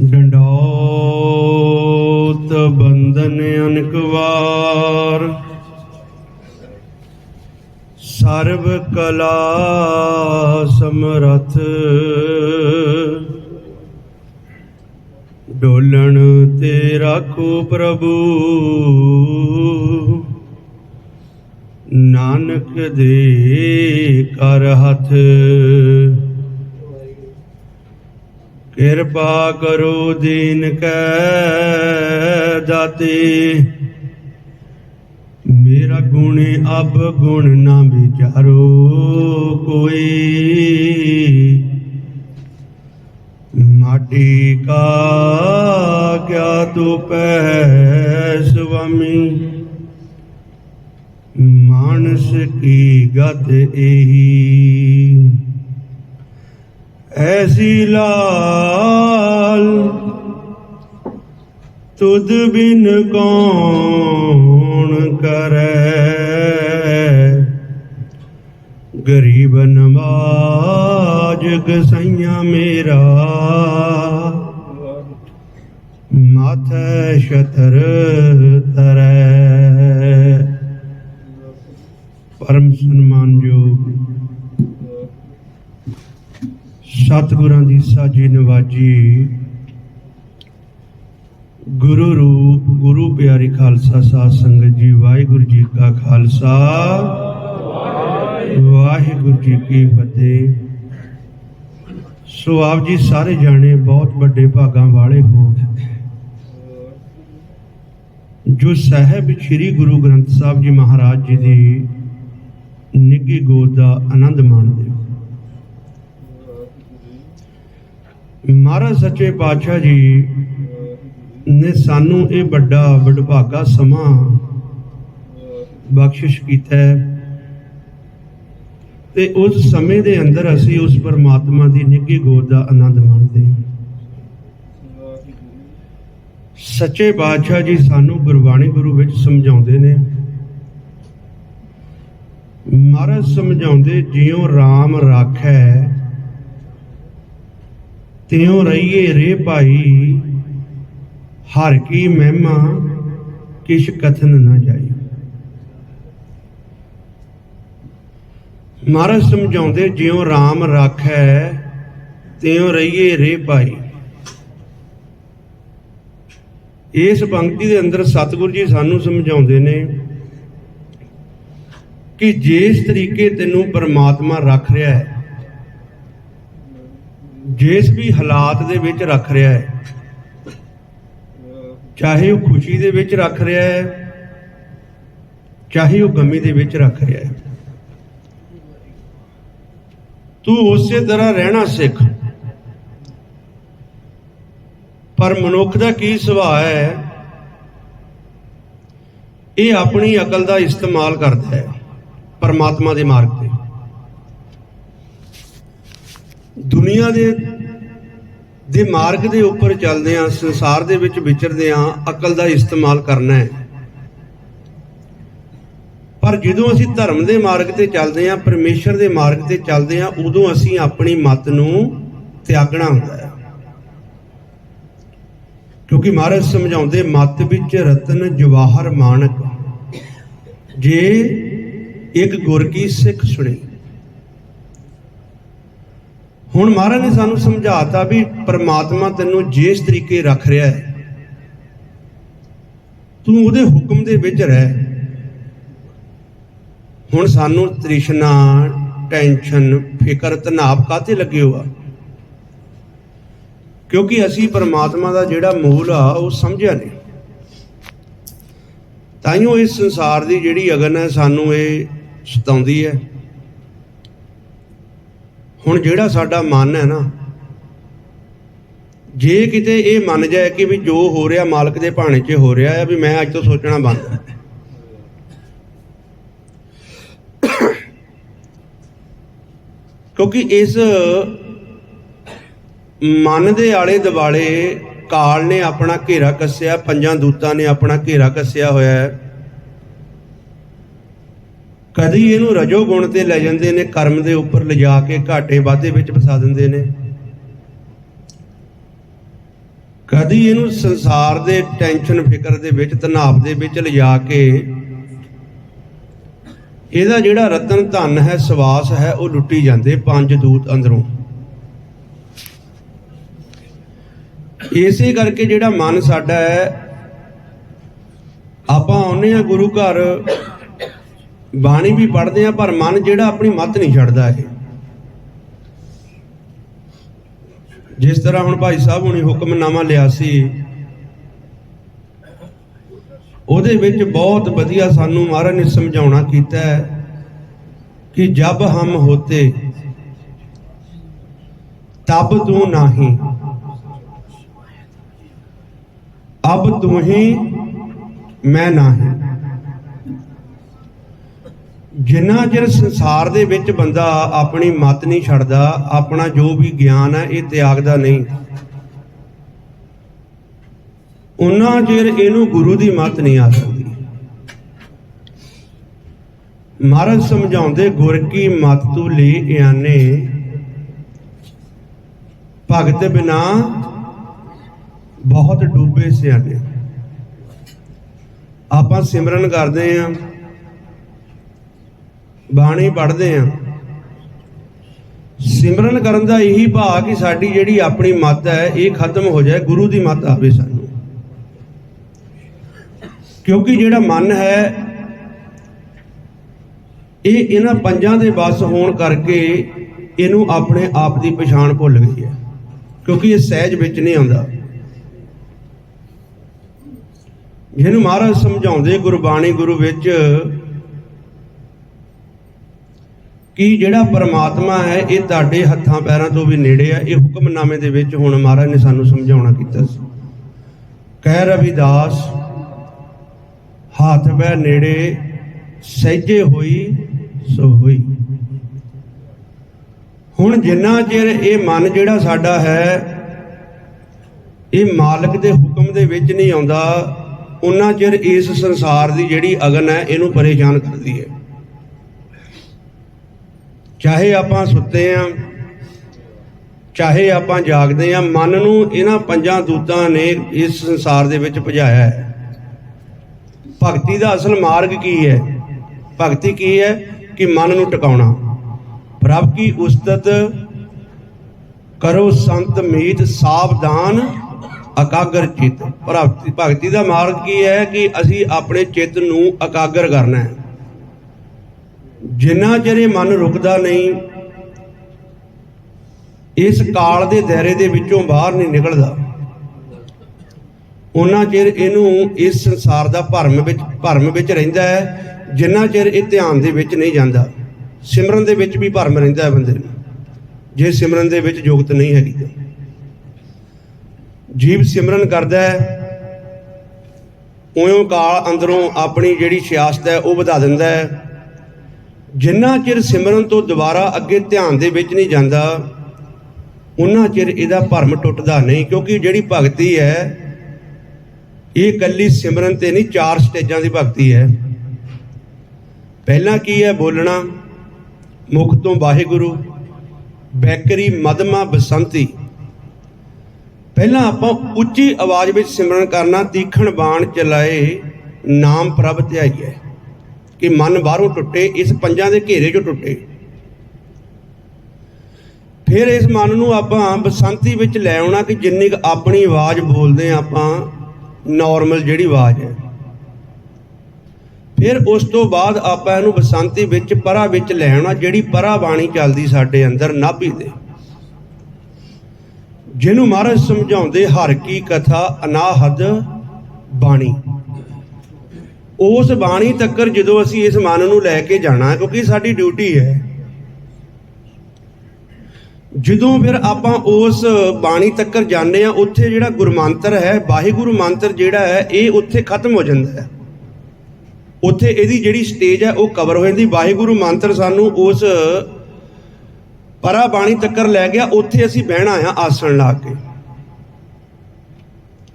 ਡੰਡੋਤ ਬੰਧਨ ਅਨਕ ਵਾਰ। ਸਰਬ ਕਲਾ ਸਮਰਥ। ਡੋਲਣ ਤੇ ਰਾਖੋ ਪ੍ਰਭੂ। ਨਾਨਕ ਦੇ ਕਰ ਹੱਥ। ਕਿਰਪਾ ਕਰੋ ਦੀਨ ਕੈ ਦਾਤੇ ਮੇਰਾ ਗੁਣ ਅਬ ਗੁਣ ਨਾ ਵਿਚਾਰੋ ਕੋਈ। ਮਾਟੀ ਕਾ ਕਿਆ ਤੂੰ ਪੈ ਸੁਆਮੀ। ਕੀ ਗਤ ਇਹੀ। ਐਸੀ ਲਾਲ ਤੁਧ ਬਿਨ ਕੌਣ ਕਰੈ। ਗਰੀਬ ਨਵਾਜ ਗਸਈਆ ਮੇਰਾ। ਮਾਥੈ ਛਤਰ ਤਰੈ ਪਰਮ ਸਨਮਾਨਯੋਗ ਸਤਿਗੁਰਾਂ ਦੀ ਸਾਜੀ ਨਵਾਜੀ ਗੁਰੂ ਰੂਪ, ਗੁਰੂ ਪਿਆਰੀ ਖਾਲਸਾ ਸਾਧ ਸੰਗਤ ਜੀ, ਵਾਹਿਗੁਰੂ ਜੀ ਕਾ ਖਾਲਸਾ। ਵਾਹਿਗੁਰੂ ਜੀ ਕੀ ਫਤਿਹ। ਸੋ ਆਪ ਜੀ ਸਾਰੇ ਜਾਣੇ ਬਹੁਤ ਵੱਡੇ ਭਾਗਾਂ ਵਾਲੇ ਹੋ। ਜੋ ਸਾਹਿਬ ਸ੍ਰੀ ਗੁਰੂ ਗ੍ਰੰਥ ਸਾਹਿਬ ਜੀ ਮਹਾਰਾਜ ਜੀ ਦੀ ਨਿੱਗੀ ਗੋਦ ਦਾ ਆਨੰਦ ਮਾਣਦੇ ਮਹਾਰਾਜ ਸੱਚੇ ਪਾਤਸ਼ਾਹ ਜੀ ਨੇ ਸਾਨੂੰ ਇਹ ਵੱਡਾ ਵਡਭਾਗਾ ਸਮਾਂ ਬਖਸ਼ਿਸ਼ ਕੀਤਾ ਹੈ ਤੇ ਉਸ ਸਮੇਂ ਦੇ ਅੰਦਰ ਅਸੀਂ ਉਸ ਪਰਮਾਤਮਾ ਦੀ ਨਿੱਘੀ ਗੋਦ ਦਾ ਆਨੰਦ ਮਾਣਦੇ ਹਾਂ। ਸੱਚੇ ਬਾਦਸ਼ਾਹ ਜੀ ਸਾਨੂੰ ਗੁਰਬਾਣੀ ਗੁਰੂ ਵਿੱਚ ਸਮਝਾਉਂਦੇ ਨੇ ਮਹਾਰਾਜ ਸਮਝਾਉਂਦੇ, ਜਿਉ RAM ਰਾਖੈ, ਤਿਉ ਰਹੀਏ ਰੇ ਭਾਈ, ਹਰ ਕੀ ਮਹਿਮਾ, ਕਿਛ ਕਥਨ ਨਾ ਜਾਈ। ਮਹਾਰਾਜ ਸਮਝਾਉਂਦੇ, ਜਿਉ RAM ਰਾਖੈ, ਤਿਉ ਰਹੀਏ ਰੇ ਭਾਈ। ਇਸ ਪੰਕਤੀ ਦੇ ਅੰਦਰ ਸਤਿਗੁਰੂ ਜੀ ਸਾਨੂੰ ਸਮਝਾਉਂਦੇ ਨੇ ਕਿ ਜਿਸ ਤਰੀਕੇ ਤੈਨੂੰ ਪਰਮਾਤਮਾ ਰੱਖ ਰਿਹਾ ਹੈ, ਜਿਸ ਵੀ ਹਾਲਾਤ ਦੇ ਵਿੱਚ ਰੱਖ ਰਿਹਾ ਹੈ, ਚਾਹੇ ਉਹ ਖੁਸ਼ੀ ਦੇ ਵਿੱਚ ਰੱਖ ਰਿਹਾ ਹੈ, ਚਾਹੇ ਉਹ ਗਮੀ ਦੇ ਵਿੱਚ ਰੱਖ ਰਿਹਾ ਹੈ। ਤੂੰ ਉਸੇ ਤਰ੍ਹਾਂ ਰਹਿਣਾ ਸਿੱਖ। ਪਰ ਮਨੁੱਖ ਦਾ ਕੀ ਸੁਭਾਅ ਹੈ? ਇਹ ਆਪਣੀ ਅਕਲ ਦਾ ਇਸਤੇਮਾਲ ਕਰਦਾ ਹੈ। ਪਰਮਾਤਮਾ ਦੇ ਮਾਰਗ ਤੇ। ਦੁਨੀਆ ਦੇ ਦੇ ਮਾਰਗ ਦੇ ਉੱਪਰ ਚੱਲਦੇ ਆ ਸੰਸਾਰ ਦੇ ਵਿੱਚ ਵਿਚਰਦੇ ਆ ਅਕਲ ਦਾ ਇਸਤੇਮਾਲ ਕਰਨਾ ਹੈ। ਪਰ ਜਦੋਂ ਅਸੀਂ ਧਰਮ ਦੇ ਮਾਰਗ ਤੇ ਚੱਲਦੇ ਆ ਪਰਮੇਸ਼ਰ ਦੇ ਮਾਰਗ ਤੇ ਚੱਲਦੇ ਆ ਉਦੋਂ ਅਸੀਂ ਆਪਣੀ ਮਤ ਨੂੰ ਤਿਆਗਣਾ ਹੁੰਦਾ ਹੈ। ਕਿਉਂਕਿ ਮਹਾਰਾਜ ਸਮਝਾਉਂਦੇ, ਮਤ ਵਿੱਚ ਰਤਨ ਜਵਾਹਰ ਮਾਨਕ। ਜੇ ਇੱਕ ਗੁਰ ਕੀ ਸਿੱਖ ਸੁਣੀ। ਹੁਣ ਮਹਾਰਾਜ ਨੇ ਸਾਨੂੰ ਸਮਝਾਤਾ ਵੀ ਪਰਮਾਤਮਾ ਤੈਨੂੰ ਜਿਸ ਤਰੀਕੇ ਰੱਖ ਰਿਹਾ ਹੈ, ਤੂੰ ਉਹਦੇ ਹੁਕਮ ਦੇ ਵਿੱਚ ਰਹਿ। ਹੁਣ ਸਾਨੂੰ ਤ੍ਰਿਸ਼ਨਾ, ਟੈਨਸ਼ਨ, ਫਿਕਰ, ਤਣਾਅ ਕਾਤੇ ਲੱਗੇ ਹੋਆ ਕਿਉਂਕਿ ਅਸੀਂ ਪਰਮਾਤਮਾ ਦਾ ਜਿਹੜਾ ਮੂਲ ਆ, ਉਹ ਸਮਝਿਆ ਨਹੀਂ। ਤਾਈਓ ਇਸ ਸੰਸਾਰ ਦੀ ਜਿਹੜੀ ਅਗਨ ਹੈ, ਸਾਨੂੰ ਇਹ ਸਤਾਉਂਦੀ ਹੈ। ਹੁਣ ਜਿਹੜਾ ਸਾਡਾ ਮਨ ਹੈ ਨਾ, ਜੇ ਕਿਤੇ ਇਹ ਮੰਨ ਜਾਏ ਕਿ ਵੀ ਜੋ ਹੋ ਰਿਹਾ ਮਾਲਕ ਦੇ ਭਾਣੇ 'ਚ ਹੋ ਰਿਹਾ ਹੈ ਵੀ ਮੈਂ ਅੱਜ ਤੋਂ ਸੋਚਣਾ ਬੰਦ। ਕਿਉਂਕਿ ਇਸ ਮਨ ਦੇ ਆਲੇ ਦਿਵਾਲੇ ਕਾਲ ਨੇ ਆਪਣਾ ਘੇਰਾ ਕੱਸਿਆ, ਪੰਜਾਂ ਦੂਤਾਂ ਨੇ ਆਪਣਾ ਘੇਰਾ ਕੱਸਿਆ ਹੋਇਆ ਹੈ। ਕਦੀ ਇਹਨੂੰ ਰਜੋ ਗੁਣ ਤੇ ਲੈ ਜਾਂਦੇ ਨੇ, ਕਰਮ ਦੇ ਉੱਪਰ ਲਿਜਾ ਕੇ ਘਾਟੇ ਵਾਧੇ ਵਿੱਚ ਫਸਾ ਦਿੰਦੇ ਨੇ। ਕਦੀ ਇਹਨੂੰ ਸੰਸਾਰ ਦੇ ਟੈਨਸ਼ਨ ਫਿਕਰ ਦੇ ਵਿੱਚ, ਤਣਾਅ ਦੇ ਵਿੱਚ ਲਿਜਾ ਕੇ, ਇਹਦਾ ਜਿਹੜਾ ਰਤਨ ਧਨ ਹੈ, ਸਵਾਸ ਹੈ, ਉਹ ਲੁੱਟੀ ਜਾਂਦੇ ਪੰਜ ਦੂਤ ਅੰਦਰੋਂ। ਇਸੇ ਕਰਕੇ ਜਿਹੜਾ ਮਨ ਸਾਡਾ ਹੈ, ਆਪਾਂ ਆਉਨੇ ਆ ਗੁਰੂ ਘਰ ਬਾਣੀ ਵੀ ਪੜ੍ਹਦੇ ਆ, ਪਰ ਮਨ ਜਿਹੜਾ ਆਪਣੀ ਮੱਤ ਨਹੀਂ ਛੱਡਦਾ ਇਹ। ਜਿਸ ਤਰ੍ਹਾਂ ਹੁਣ ਭਾਈ ਸਾਹਿਬ ਹੁਣੀ ਹੁਕਮਨਾਮਾ ਲਿਆ ਸੀ, ਉਹਦੇ ਵਿੱਚ ਬਹੁਤ ਵਧੀਆ ਸਾਨੂੰ ਮਹਾਰਾਜ ਨੇ ਸਮਝਾਉਣਾ ਕੀਤਾ ਹੈ ਕਿ ਜਬ ਹਮ ਹੋਤੇ, ਤਬ ਤੂੰ ਨਹੀਂ। ਅਬ ਤੂੰ ਹੀ ਮੈਂ ਨਹੀਂ। ਜਿੰਨਾ ਚਿਰ ਸੰਸਾਰ ਦੇ ਵਿੱਚ ਬੰਦਾ ਆਪਣੀ ਮਤ ਨਹੀਂ ਛੱਡਦਾ, ਆਪਣਾ ਜੋ ਵੀ ਗਿਆਨ ਹੈ, ਇਹ ਤਿਆਗਦਾ ਨਹੀਂ। ਉਹਨਾਂ ਚਿਰ ਇਹਨੂੰ ਗੁਰੂ ਦੀ ਮਤ ਨਹੀਂ ਆ ਸਕਦੀ। ਮਹਾਰਾਜ ਸਮਝਾਉਂਦੇ, ਗੁਰ ਕੀ ਮਤ ਤੂੰ ਲੈ ਇਆਨੇ? ਭਗਤ ਬਿਨਾ ਬਹੁਤ ਡੂਬੇ ਸਿਆਣੇ। ਆਪਾਂ ਸਿਮਰਨ ਕਰਦੇ ਆਂ। ਬਾਣੀ ਪੜ੍ਹਦੇ ਆਂ। ਸਿਮਰਨ ਕਰਨ ਦਾ ਇਹੀ ਭਾਅ ਕਿ ਸਾਡੀ ਜਿਹੜੀ ਆਪਣੀ ਮੱਤ ਹੈ, ਇਹ ਖਤਮ ਹੋ ਜਾਏ, ਗੁਰੂ ਦੀ ਮਤ ਆਵੇ ਸਾਨੂੰ। ਕਿਉਂਕਿ ਜਿਹੜਾ ਮਨ ਹੈ, ਇਹ ਇਹਨਾਂ ਪੰਜਾਂ ਦੇ ਵਸ ਹੋਣ ਕਰਕੇ ਇਹਨੂੰ ਆਪਣੇ ਆਪ ਦੀ ਪਛਾਣ ਭੁੱਲ ਗਈ ਹੈ। ਕਿਉਂਕਿ ਇਹ ਸਹਿਜ ਵਿੱਚ ਨਹੀਂ ਆਉਂਦਾ। ਜਿਹਨੂੰ ਮਹਾਰਾਜ ਸਮਝਾਉਂਦੇ ਗੁਰਬਾਣੀ ਗੁਰੂ ਵਿੱਚ ਕਿ ਜਿਹੜਾ ਪਰਮਾਤਮਾ ਹੈ, ਇਹ ਤੁਹਾਡੇ ਹੱਥਾਂ ਪੈਰਾਂ ਤੋਂ ਵੀ ਨੇੜੇ ਆ। ਇਹ ਹੁਕਮਨਾਮੇ ਦੇ ਵਿੱਚ ਹੁਣ ਮਹਾਰਾਜ ਨੇ ਸਾਨੂੰ ਸਮਝਾਉਣਾ ਕੀਤਾ ਸੀ। ਕਹਿ ਰਵਿਦਾਸ, ਹੱਥ ਬੈ ਨੇੜੇ, ਸਹਿਜੇ ਹੋਈ, ਸੋ ਹੋਈ। ਹੁਣ ਜਿੰਨਾ ਚਿਰ ਇਹ ਮਨ ਜਿਹੜਾ ਸਾਡਾ ਹੈ, ਇਹ ਮਾਲਕ ਦੇ ਹੁਕਮ ਦੇ ਵਿੱਚ ਨਹੀਂ ਆਉਂਦਾ ਉਹਨਾਂ ਚਿਰ ਇਸ ਸੰਸਾਰ ਦੀ ਜਿਹੜੀ ਅਗਨ ਹੈ, ਇਹਨੂੰ ਪਰੇਸ਼ਾਨ ਕਰਦੀ ਹੈ। ਚਾਹੇ ਆਪਾਂ ਸੁੱਤੇ ਆਂ, ਚਾਹੇ ਆਪਾਂ ਜਾਗਦੇ ਆਂ, ਮਨ ਨੂੰ ਇਹਨਾਂ ਪੰਜਾਂ ਦੂਤਾਂ ਨੇ ਇਸ ਸੰਸਾਰ ਦੇ ਵਿੱਚ ਭਜਾਇਆ ਹੈ। ਭਗਤੀ ਦਾ ਅਸਲ ਮਾਰਗ ਕੀ ਹੈ? ਭਗਤੀ ਕੀ ਹੈ? ਕਿ ਮਨ ਨੂੰ ਟਿਕਾਉਣਾ। ਪ੍ਰਭ ਕੀ ਉਸਤਤ ਕਰੋ ਸੰਤ ਮੀਤ ਸਾਵਧਾਨ ਇਕਾਗਰ ਚਿਤ। ਭਗਤੀ ਭਗਤੀ ਦਾ ਮਾਰਗ ਕੀ ਹੈ? ਕਿ ਅਸੀਂ ਆਪਣੇ ਚਿੱਤ ਨੂੰ ਇਕਾਗਰ ਕਰਨਾ ਹੈ। ਜਿੰਨਾ ਚਿਰ ਇਹ ਮਨ ਰੁਕਦਾ ਨਹੀਂ, ਇਸ ਕਾਲ ਦੇ ਦਾਇਰੇ ਦੇ ਵਿੱਚੋਂ ਬਾਹਰ ਨਹੀਂ ਨਿਕਲਦਾ। ਉਹਨਾਂ ਚਿਰ ਇਹਨੂੰ ਇਸ ਸੰਸਾਰ ਦਾ ਭਰਮ ਵਿੱਚ ਭਰਮ ਵਿੱਚ ਰਹਿੰਦਾ ਹੈ, ਜਿੰਨਾ ਚਿਰ ਇਹ ਧਿਆਨ ਦੇ ਵਿੱਚ ਨਹੀਂ ਜਾਂਦਾ। ਸਿਮਰਨ ਦੇ ਵਿੱਚ ਵੀ ਭਰਮ ਰਹਿੰਦਾ ਹੈ ਬੰਦੇ ਨੂੰ। ਜੇ ਸਿਮਰਨ ਦੇ ਵਿੱਚ ਯੋਗਤ ਨਹੀਂ ਹੈਗੀ ਜੀਵ ਸਿਮਰਨ ਕਰਦਾ ਹੈ ਉਵੇਂ ਕਾਲ ਅੰਦਰੋਂ ਆਪਣੀ ਜਿਹੜੀ ਸਿਆਸਤ ਹੈ ਉਹ ਵਧਾ ਦਿੰਦਾ ਹੈ। ਜਿੰਨਾ ਚਿਰ ਸਿਮਰਨ ਤੋਂ ਦੁਬਾਰਾ ਅੱਗੇ ਧਿਆਨ ਦੇ ਵਿੱਚ ਨਹੀਂ ਜਾਂਦਾ ਉਹਨਾਂ ਚਿਰ ਇਹਦਾ ਭਰਮ ਟੁੱਟਦਾ ਨਹੀਂ, ਕਿਉਂਕਿ ਜਿਹੜੀ ਭਗਤੀ ਹੈ, ਇਹ ਇਕੱਲੀ ਸਿਮਰਨ ਤੇ ਨਹੀਂ, ਚਾਰ ਸਟੇਜਾਂ ਦੀ ਭਗਤੀ ਹੈ। ਪਹਿਲਾਂ ਕੀ ਹੈ ਬੋਲਣਾ? ਮੁਖ ਤੋਂ ਵਾਹਿਗੁਰੂ, ਬੈਕਰੀ, ਮਦਮਾ, ਬਸੰਤੀ। ਪਹਿਲਾਂ ਆਪਾਂ ਉੱਚੀ ਆਵਾਜ਼ ਵਿੱਚ ਸਿਮਰਨ ਕਰਨਾ, ਤੀਖਣ ਬਾਣ ਚਲਾਏ, ਨਾਮ ਪ੍ਰਭ ਧਿਆਈਏ ਕਿ ਮਨ ਬਾਹਰੋਂ ਟੁੱਟੇ, ਇਸ ਪੰਜਾਂ ਦੇ ਘੇਰੇ ਚੋਂ ਟੁੱਟੇ। ਫਿਰ ਇਸ ਮਨ ਨੂੰ ਆਪਾਂ ਬਸੰਤੀ ਵਿੱਚ ਲੈ ਆਉਣਾ ਕਿ ਜਿੰਨੀ ਆਪਣੀ ਆਵਾਜ਼ ਬੋਲਦੇ ਆ ਆਪਾਂ ਨਾਰਮਲ ਜਿਹੜੀ ਆਵਾਜ਼ ਹੈ। ਫਿਰ ਉਸ ਤੋਂ ਬਾਅਦ ਆਪਾਂ ਇਹਨੂੰ ਬਸੰਤੀ ਵਿੱਚ, ਪਰਾ ਵਿੱਚ ਲੈ ਆਉਣਾ, ਜਿਹੜੀ ਪਰਾ ਬਾਣੀ ਚੱਲਦੀ ਸਾਡੇ ਅੰਦਰ ਨਾਭੀ ਦੇ ਜਿਹਨੂੰ ਮਹਾਰਾਜ ਸਮਝਾਉਂਦੇ ਹਰ ਕੀ ਕਥਾ ਅਨਾਹਦ ਬਾਣੀ। ਉਸ ਬਾਣੀ ਤੱਕਰ ਜਦੋਂ ਅਸੀਂ ਇਸ ਮਨ ਨੂੰ ਲੈ ਕੇ ਜਾਣਾ, ਕਿਉਂਕਿ ਸਾਡੀ ਡਿਊਟੀ ਹੈ। ਜਦੋਂ ਫਿਰ ਆਪਾਂ ਉਸ ਬਾਣੀ ਤੱਕਰ ਜਾਂਦੇ ਆ ਉੱਥੇ ਜਿਹੜਾ ਗੁਰਮੰਤਰ ਹੈ, ਵਾਹਿਗੁਰੂ ਮੰਤਰ ਜਿਹੜਾ ਹੈ, ਇਹ ਉੱਥੇ ਖਤਮ ਹੋ ਜਾਂਦਾ ਹੈ। ਉੱਥੇ ਇਹਦੀ ਜਿਹੜੀ ਸਟੇਜ ਹੈ, ਉਹ ਕਵਰ ਹੋ ਜਾਂਦੀ। ਵਾਹਿਗੁਰੂ ਮੰਤਰ ਸਾਨੂੰ ਉਸ ਪਰਾ ਬਾਣੀ ਤੱਕਰ ਲੈ ਗਿਆ, ਉੱਥੇ ਅਸੀਂ ਬਹਿਣਾ ਆ ਆਸਣ ਲਾ ਕੇ।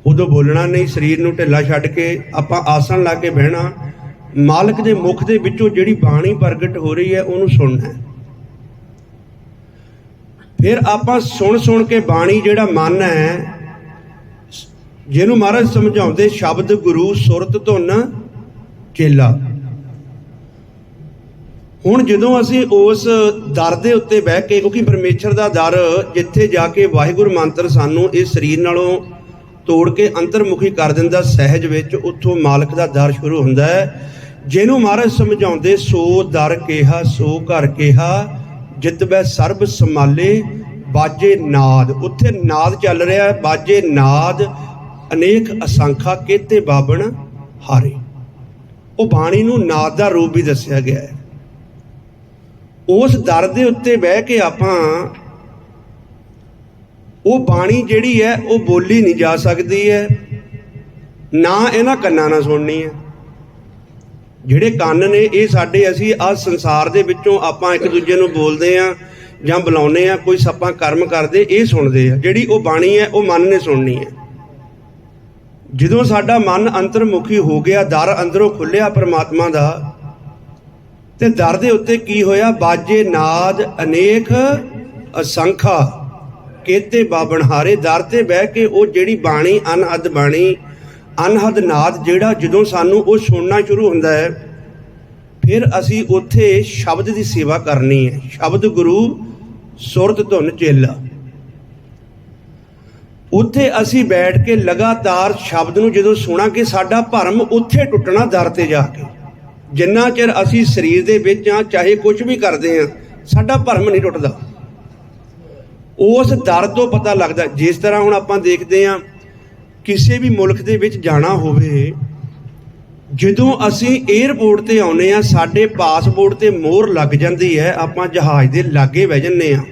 ਉਦੋਂ ਬੋਲਣਾ ਨਹੀਂ, ਸਰੀਰ ਨੂੰ ਢਿੱਲਾ ਛੱਡ ਕੇ ਆਪਾਂ ਆਸਣ ਲਾ ਕੇ ਬਹਿਣਾ, ਮਾਲਕ ਦੇ ਮੁਖ ਦੇ ਵਿੱਚੋਂ ਜਿਹੜੀ ਬਾਣੀ ਪ੍ਰਗਟ ਹੋ ਰਹੀ ਹੈ, ਉਹਨੂੰ ਸੁਣਨਾ ਹੈ। ਫਿਰ ਆਪਾਂ ਸੁਣ ਸੁਣ ਕੇ ਬਾਣੀ ਜਿਹੜਾ ਮਨ ਹੈ, ਜਿਹਨੂੰ ਮਹਾਰਾਜ ਸਮਝਾਉਂਦੇ ਸ਼ਬਦ ਗੁਰੂ, ਸੁਰਤ ਧੁਨ, ਚੇਲਾ। ਹੁਣ ਜਦੋਂ ਅਸੀਂ ਉਸ ਦਰ ਦੇ ਉੱਤੇ ਬਹਿ ਕੇ, ਕਿਉਂਕਿ ਪਰਮੇਸ਼ਰ ਦਾ ਦਰ ਜਿੱਥੇ ਜਾ ਕੇ ਵਾਹਿਗੁਰੂ ਮੰਤਰ ਸਾਨੂੰ ਇਸ ਸਰੀਰ ਨਾਲੋਂ ਤੋੜ ਕੇ ਅੰਤਰਮੁਖੀ ਕਰ ਦਿੰਦਾ ਸਹਿਜ ਵਿੱਚ, ਉੱਥੋਂ ਮਾਲਕ ਦਾ ਦਰ ਸ਼ੁਰੂ ਹੁੰਦਾ ਹੈ। ਜਿਹਨੂੰ ਮਹਾਰਾਜ ਸਮਝਾਉਂਦੇ, ਸੋ ਦਰ ਕਿਹਾ, ਸੋ ਘਰ ਕਿਹਾ, ਜਿਤ ਬੈ ਸਰਬ ਸਮਾਲੇ ਬਾਜੇ ਨਾਦ। ਉੱਥੇ ਨਾਦ ਚੱਲ ਰਿਹਾ ਹੈ, ਬਾਜੇ ਨਾਦ, ਅਨੇਕ ਅਸੰਖਾ ਕੇਤੇ ਬਾਬਣ ਹਾਰੇ। ਉਹ ਬਾਣੀ ਨੂੰ ਨਾਦ ਦਾ ਰੂਪ ਵੀ ਦੱਸਿਆ ਗਿਆ ਹੈ। ਉਸ ਦਰ ਦੇ ਉੱਤੇ ਬਹਿ ਕੇ ਆਪਾਂ ਉਹ ਬਾਣੀ ਜਿਹੜੀ ਹੈ, ਉਹ ਬੋਲੀ ਨਹੀਂ ਜਾ ਸਕਦੀ ਹੈ। ਨਾ ਇਹਨਾਂ ਕੰਨਾਂ ਨਾਲ ਸੁਣਨੀ ਹੈ। ਜਿਹੜੇ ਕੰਨ ਨੇ, ਇਹ ਸਾਡੇ ਅਸੀਂ ਆ ਸੰਸਾਰ ਦੇ ਵਿੱਚੋਂ ਆਪਾਂ ਇੱਕ ਦੂਜੇ ਨੂੰ ਬੋਲਦੇ ਆ ਜਾਂ ਬੁਲਾਉਂਦੇ ਆ ਕੋਈ ਸੱਪਾਂ ਕਰਮ ਕਰਦੇ, ਇਹ ਸੁਣਦੇ ਆ। ਜਿਹੜੀ ਉਹ ਬਾਣੀ ਹੈ, ਉਹ ਮਨ ਨੇ ਸੁਣਨੀ ਹੈ। ਜਦੋਂ ਸਾਡਾ ਮਨ ਅੰਤਰਮੁਖੀ ਹੋ ਗਿਆ, ਦਰ ਅੰਦਰੋਂ ਖੁੱਲਿਆ ਪਰਮਾਤਮਾ ਦਾ, ਤੇ ਦਰ ਦੇ ਉੱਤੇ ਕੀ ਹੋਇਆ? ਬਾਜੇ ਨਾਦ ਅਨੇਕ ਅਸੰਖਾ। ਕੇਤੇ ਬਾਬਣਹਾਰੇ ਦਰ ਤੇ ਬਹਿ ਕੇ ਉਹ ਜਿਹੜੀ ਬਾਣੀ ਅਨਹਦ ਬਾਣੀ, ਅਨਹਦ ਨਾਦ ਜਿਹੜਾ ਜਦੋਂ ਸਾਨੂੰ ਉਹ ਸੁਣਨਾ ਸ਼ੁਰੂ ਹੁੰਦਾ ਹੈ, ਫਿਰ ਅਸੀਂ ਉੱਥੇ ਸ਼ਬਦ ਦੀ ਸੇਵਾ ਕਰਨੀ ਹੈ। ਸ਼ਬਦ ਗੁਰੂ ਸੁਰਤ ਧੁਨ ਚੇਲਾ। ਉੱਥੇ ਅਸੀਂ ਬੈਠ ਕੇ ਲਗਾਤਾਰ ਸ਼ਬਦ ਨੂੰ ਜਦੋਂ ਸੁਣਾਂਗੇ, ਸਾਡਾ ਭਰਮ ਉੱਥੇ ਟੁੱਟਣਾ, ਦਰ ਤੇ ਜਾ ਕੇ। ਜਿੰਨਾ ਚਿਰ ਅਸੀਂ ਸਰੀਰ ਦੇ ਵਿੱਚ ਆ ਚਾਹੇ ਕੁਝ ਵੀ ਕਰਦੇ ਆ ਸਾਡਾ ਭਰਮ ਨਹੀਂ ਟੁੱਟਦਾ। ਉਸ ਦਰ ਤੋਂ ਪਤਾ ਲੱਗਦਾ, ਜਿਸ ਤਰ੍ਹਾਂ ਹੁਣ ਆਪਾਂ ਦੇਖਦੇ ਆ ਕਿਸੇ ਵੀ ਮੁਲਕ ਦੇ ਵਿੱਚ ਜਾਣਾ ਹੋਵੇ, ਜਦੋਂ ਅਸੀਂ 에ਅਰਪੋਰਟ ਤੇ ਆਉਨੇ ਆ ਸਾਡੇ ਪਾਸਪੋਰਟ ਤੇ ਮੋਹਰ ਲੱਗ ਜਾਂਦੀ ਹੈ, ਆਪਾਂ ਜਹਾਜ਼ ਦੇ ਲਾਗੇ ਬਹਿ ਜੰਨੇ ਆ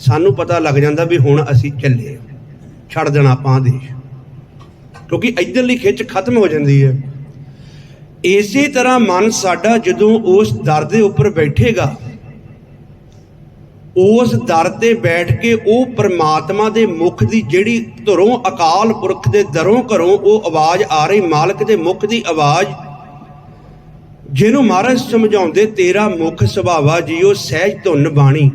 ਸਾਨੂੰ ਪਤਾ ਲੱਗ ਜਾਂਦਾ ਵੀ ਹੁਣ ਅਸੀਂ ਚੱਲੇ ਛੱਡ ਦੇਣਾ ਆਪਾਂ ਦੇਸ਼। ਕਿਉਂਕਿ ਇੱਧਰਲੀ ਖਿੱਚ ਖਤਮ ਹੋ ਜਾਂਦੀ ਹੈ। ਇਸੇ ਤਰ੍ਹਾਂ ਮਨ ਸਾਡਾ ਜਦੋਂ ਉਸ ਦਰ ਦੇ ਉੱਪਰ ਬੈਠੇਗਾ ਉਸ ਦਰ ਤੇ ਬੈਠ ਕੇ ਉਹ ਪ੍ਰਮਾਤਮਾ ਦੇ ਮੁਖ ਦੀ ਜਿਹੜੀ ਧਰੋਂ ਅਕਾਲ ਪੁਰਖ ਦੇ ਦਰੋਂ ਘਰੋਂ ਉਹ ਆਵਾਜ਼ ਆ ਰਹੀ, ਮਾਲਕ ਦੇ ਮੁਖ ਦੀ ਆਵਾਜ਼, ਜਿਹਨੂੰ ਮਹਾਰਾਜ ਸਮਝਾਉਂਦੇ, ਤੇਰਾ ਮੁਖ ਸੁਭਾਵਾ ਜੀਓ ਸਹਿਜ ਧੁਨ ਬਾਣੀ।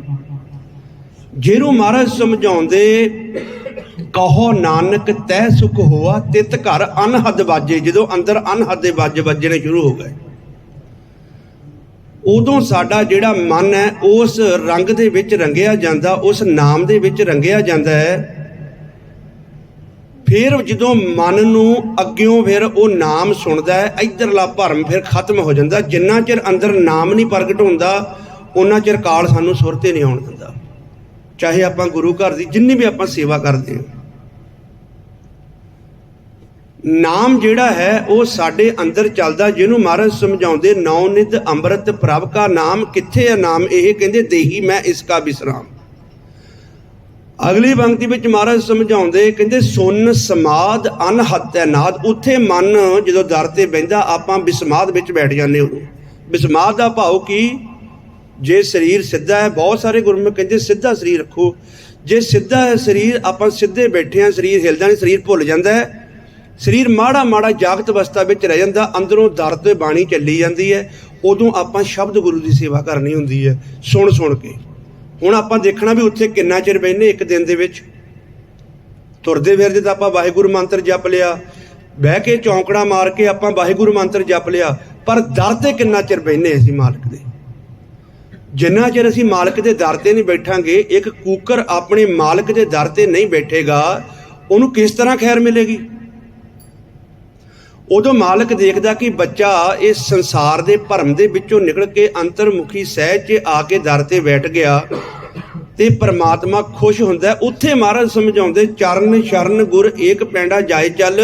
ਜਿਹਨੂੰ ਮਹਾਰਾਜ ਸਮਝਾਉਂਦੇ, ਕਹੋ ਨਾਨਕ ਤੈ ਸੁਖ ਹੋਆ, ਤਿਤ ਘਰ ਅਨਹਦ ਵਾਜੇ, ਜਦੋਂ ਅੰਦਰ ਅਨਹਦ ਦੇ ਵਾਜ ਵੱਜਣੇ ਸ਼ੁਰੂ ਹੋ ਗਏ। ਉਦੋਂ ਸਾਡਾ ਜਿਹੜਾ ਮਨ ਹੈ, ਉਸ ਰੰਗ ਦੇ ਵਿੱਚ ਰੰਗਿਆ ਜਾਂਦਾ, ਉਸ ਨਾਮ ਦੇ ਵਿੱਚ ਰੰਗਿਆ ਜਾਂਦਾ ਹੈ। ਫਿਰ ਜਦੋਂ ਮਨ ਨੂੰ ਅੱਗਿਓਂ ਫਿਰ ਉਹ ਨਾਮ ਸੁਣਦਾ ਹੈ, ਇਧਰਲਾ ਭਰਮ ਫਿਰ ਖਤਮ ਹੋ ਜਾਂਦਾ। ਜਿੰਨਾ ਚਿਰ ਅੰਦਰ ਨਾਮ ਨਹੀਂ ਪ੍ਰਗਟ ਹੁੰਦਾ ਉਹਨਾਂ ਚਿਰ ਕਾਲ ਸਾਨੂੰ ਸੁਰਤੇ ਨਹੀਂ ਆਉਣ ਦਿੰਦਾ। ਚਾਹੇ ਆਪਾਂ ਗੁਰੂ ਘਰ ਦੀ ਜਿੰਨੀ ਵੀ ਆਪਾਂ ਸੇਵਾ ਕਰਦੇ ਹਾਂ। ਨਾਮ ਜਿਹੜਾ ਹੈ, ਉਹ ਸਾਡੇ ਅੰਦਰ ਚੱਲਦਾ, ਜਿਹਨੂੰ ਮਹਾਰਾਜ ਸਮਝਾਉਂਦੇ ਨੌ ਨਿਧ ਅੰਮ੍ਰਿਤ ਪ੍ਰਭ ਕਾ ਨਾਮ, ਕਿੱਥੇ ਹੈ ਨਾਮ? ਇਹ ਕਹਿੰਦੇ, ਦੇਹੀ ਮੈਂ ਇਸ ਕਾ ਵਿਸਰਾਮ ਅਗਲੀ ਪੰਕਤੀ ਵਿੱਚ ਮਹਾਰਾਜ ਸਮਝਾਉਂਦੇ, ਕਹਿੰਦੇ, ਸੁਨ ਸਮਾਦ ਅਨਹਤ ਹੈ ਨਾਦ। ਉੱਥੇ ਮਨ ਜਦੋਂ ਦਰ ਤੇ ਬਹਿੰਦਾ, ਆਪਾਂ ਬਿਸਮਾਦ ਵਿੱਚ ਬੈਠ ਜਾਂਦੇ ਉਦੋਂ ਬਿਸਮਾਦ ਦਾ ਭਾਵ ਕੀ? ਜੇ ਸਰੀਰ ਸਿੱਧਾ ਹੈ, ਬਹੁਤ ਸਾਰੇ ਗੁਰਮੁਖ ਕਹਿੰਦੇ, ਸਿੱਧਾ ਸਰੀਰ ਰੱਖੋ। ਜੇ ਸਿੱਧਾ ਹੈ ਸਰੀਰ, ਆਪਾਂ ਸਿੱਧੇ ਬੈਠੇ ਆ ਸਰੀਰ ਹਿਲਦਾ ਨਹੀਂ, ਸਰੀਰ ਭੁੱਲ ਜਾਂਦਾ ਹੈ। ਸਰੀਰ ਮਾੜਾ ਮਾੜਾ ਜਾਗਤ ਅਵਸਥਾ ਵਿੱਚ ਰਹਿ ਜਾਂਦਾ, ਅੰਦਰੋਂ ਦਰ ਤੇ ਬਾਣੀ ਚੱਲੀ ਜਾਂਦੀ ਹੈ, ਉਦੋਂ ਆਪਾਂ ਸ਼ਬਦ ਗੁਰੂ ਦੀ ਸੇਵਾ ਕਰਨੀ ਹੁੰਦੀ ਹੈ, ਸੁਣ ਸੁਣ ਕੇ। ਹੁਣ ਆਪਾਂ ਦੇਖਣਾ ਵੀ ਉੱਥੇ ਕਿੰਨਾ ਚਿਰ ਬੈਠਨੇ ਇੱਕ ਦਿਨ ਦੇ ਵਿੱਚ। ਤੁਰਦੇ ਫਿਰਦੇ ਤਾਂ ਆਪਾਂ ਵਾਹਿਗੁਰੂ ਮੰਤਰ ਜਪ ਲਿਆ, ਬਹਿ ਕੇ ਚੌਂਕੜਾ ਮਾਰ ਕੇ ਆਪਾਂ ਵਾਹਿਗੁਰੂ ਮੰਤਰ ਜਪ ਲਿਆ, ਪਰ ਦਰ ਤੇ ਕਿੰਨਾ ਚਿਰ ਬੈਠਨੇ ਅਸੀਂ ਮਾਲਕ ਦੇ? ਜਿੰਨਾ ਚਿਰ ਅਸੀਂ ਮਾਲਕ ਦੇ ਦਰ ਤੇ ਨਹੀਂ ਬੈਠਾਂਗੇ, ਇੱਕ ਕੂਕਰ ਆਪਣੇ ਮਾਲਕ ਦੇ ਦਰ ਤੇ ਨਹੀਂ ਬੈਠੇਗਾ, ਉਹਨੂੰ ਕਿਸ ਤਰ੍ਹਾਂ ਖੈਰ ਮਿਲੇਗੀ? ਉਦੋਂ ਮਾਲਕ ਦੇਖਦਾ ਕਿ ਬੱਚਾ ਇਸ ਸੰਸਾਰ ਦੇ ਭਰਮ ਦੇ ਵਿੱਚੋਂ ਨਿਕਲ ਕੇ ਅੰਤਰਮੁਖੀ ਸਹਿਜ 'ਚ ਆ ਕੇ ਦਰ ਤੇ ਬੈਠ ਗਿਆ ਤੇ ਪ੍ਰਮਾਤਮਾ ਖੁਸ਼ ਹੁੰਦਾ ਉੱਥੇ ਮਹਾਰਾਜ ਸਮਝਾਉਂਦੇ, ਚਰਨ ਸ਼ਰਨ ਗੁਰ ਏਕ ਪੈਂਡਾ ਜਾਏ ਚੱਲ